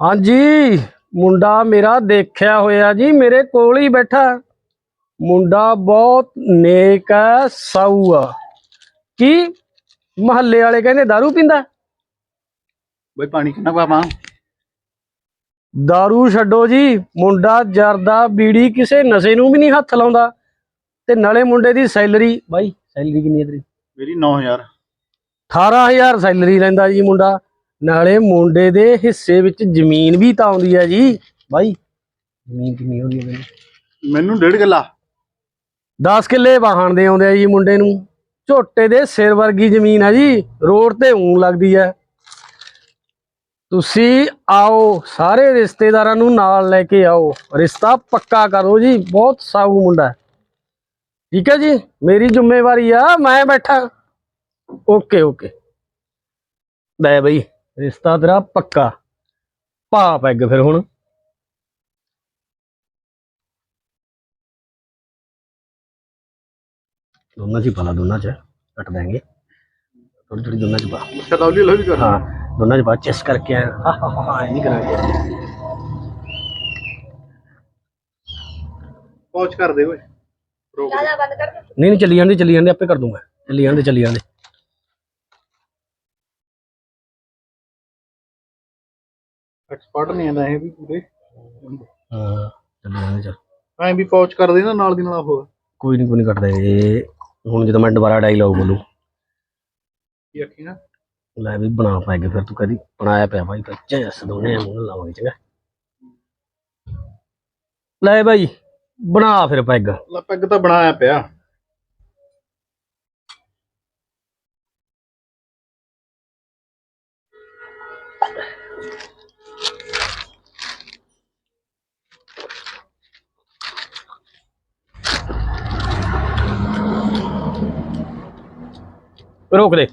ਹਾਂਜੀ ਮੁੰਡਾ ਮੇਰਾ ਦੇਖਿਆ ਹੋਇਆ ਜੀ ਮੇਰੇ ਕੋਲ ਹੀ ਬੈਠਾ ਮੁੰਡਾ ਬਹੁਤ ਨੇਕ ਹੈ ਸਾਊ ਆ ਕੀ ਮਹੱਲੇ ਵਾਲੇ ਕਹਿੰਦੇ दारू ਪੀਂਦਾ ਬਈ ਪਾਣੀ ਕਿੰਨਾ ਪਾਵਾਂ दारू ਛੱਡੋ ਜੀ ਮੁੰਡਾ ਜਰਦਾ ਬੀੜੀ ਕਿਸੇ ਨਸ਼ੇ ਨੂੰ ਵੀ ਨਹੀਂ ਹੱਥ ਲਾਉਂਦਾ ਤੇ ਨਾਲੇ ਮੁੰਡੇ ਦੀ ਸੈਲਰੀ ਬਾਈ ਸੈਲਰੀ ਕਿੰਨੀ ਹੈ ਤੇਰੀ ਮੇਰੀ 9000 18000 ਸੈਲਰੀ ਲੈਂਦਾ ਜੀ ਮੁੰਡਾ ਨਾਲੇ ਮੁੰਡੇ ਦੇ ਹਿੱਸੇ ਵਿੱਚ ਜ਼ਮੀਨ ਵੀ ਤਾਂ ਆਉਂਦੀ ਹੈ ਜੀ। ਬਾਈ ਜ਼ਮੀਨ ਕਿੰਨੀ ਹੈ ਮੈਨੂੰ ਮੈਨੂੰ ਡੇਢ ਕਿੱਲਾ। 10 ਕਿੱਲੇ ਵਾਹਣ ਦੇ ਆਉਂਦੇ ਆ ਜੀ ਮੁੰਡੇ ਨੂੰ। ਝੋਟੇ ਦੇ ਸਿਰ ਵਰਗੀ ਜ਼ਮੀਨ ਹੈ ਜੀ ਰੋਡ ਤੇ ਊਂ ਲੱਗਦੀ ਹੈ ਤੁਸੀਂ ਆਓ ਸਾਰੇ ਰਿਸ਼ਤੇਦਾਰਾਂ ਨੂੰ ਨਾਲ ਲੈ ਕੇ ਆਓ। ਰਿਸ਼ਤਾ ਪੱਕਾ ਕਰੋ ਜੀ ਬਹੁਤ ਸਾਊ ਮੁੰਡਾ। ਹੈ ਠੀਕ ਹੈ ਜੀ ਮੇਰੀ ਜ਼ਿੰਮੇਵਾਰੀ ਆ ਮੈਂ ਬੈਠਾ। Okay okay. ਲੈ ਬਈ। ਰਿਸ਼ਤਾ ਤੇਰਾ ਪੱਕਾ। ਪਾ ਪੈਗ ਫਿਰ ਹੁਣ। ਦੋਨਾਂ ਚ ਹੀ ਪਾ ਲਾ ਦੋਨਾਂ ਚ ਕੱਟ ਦਾਂਗੇ ਥੋੜੀ ਥੋੜੀ ਦੋਨਾਂ ਚ ਪਾ। ਲਵਲੀ ਲਵਲੀ ਕਰ। ਹਾਂ ਦੋਨਾਂ ਚ ਬਾਅਦ ਚੈਸ ਕਰਕੇ ਆਇਆ ਹਾਂ ਹਾਂ ਹਾਂ, ਹਾਂ ਇਹ ਨਹੀਂ ਕਰਾਂਗੇ। ਪਹੁੰਚ ਕਰ ਦੇ ਓਏ। ਰੋਕ ਦੇ। ਨਹੀਂ ਨਹੀਂ ਚੱਲੀ ਜਾਂਦੇ ਚੱਲੀ ਜਾਂਦੇ ਆਪੇ ਕਰ ਦੂੰਗਾ। ਚੱਲੀ ਜਾਂਦੇ ਚੱਲੀ ਜਾਂਦੇ। ਐਕਸਪਰਟ ਨਹੀਂ ਆਂਦਾ ਇਹ ਵੀ ਪੂਰੇ। ਹਾਂ ਚੱਲੀ ਜਾਂਦੇ ਚੱਲ। ਐਂ ਵੀ ਪਹੁੰਚ ਕਰ ਦੇ ਨਾ ਨਾਲ ਦੀ ਨਾਲ ਉਹ। ਕੋਈ ਨਹੀਂ ਕੋਈ ਨਹੀਂ ਕੱਟਦਾ ਇਹ ਹੁਣ ਜਦੋਂ ਮੈਂ ਦੁਬਾਰਾ ਡਾਇਲੌਗ ਬੋਲੂ। ਕੀ ਆਖੀ ਨਾ? ਲੈ ਵੀ ਬਣਾ ਪਾਏਗੇ ਫਿਰ ਤੂੰ ਕਦੀ। ਬਣਾਇਆ ਪਿਆ ਭਾਈ ਫਿਰ ਚੈਸ ਦੋਨੇ ਮੂੰਹ ਲਾਵਾਂਗੇ ਚੰਗਾ। ਲੈ ਭਾਈ ਬਣਾ ਫਿਰ ਪੈਗ। ਲਾ ਪੈਗ ਤਾਂ ਬਣਾਇਆ ਪਿਆ। ਰੋਕ ਦੇ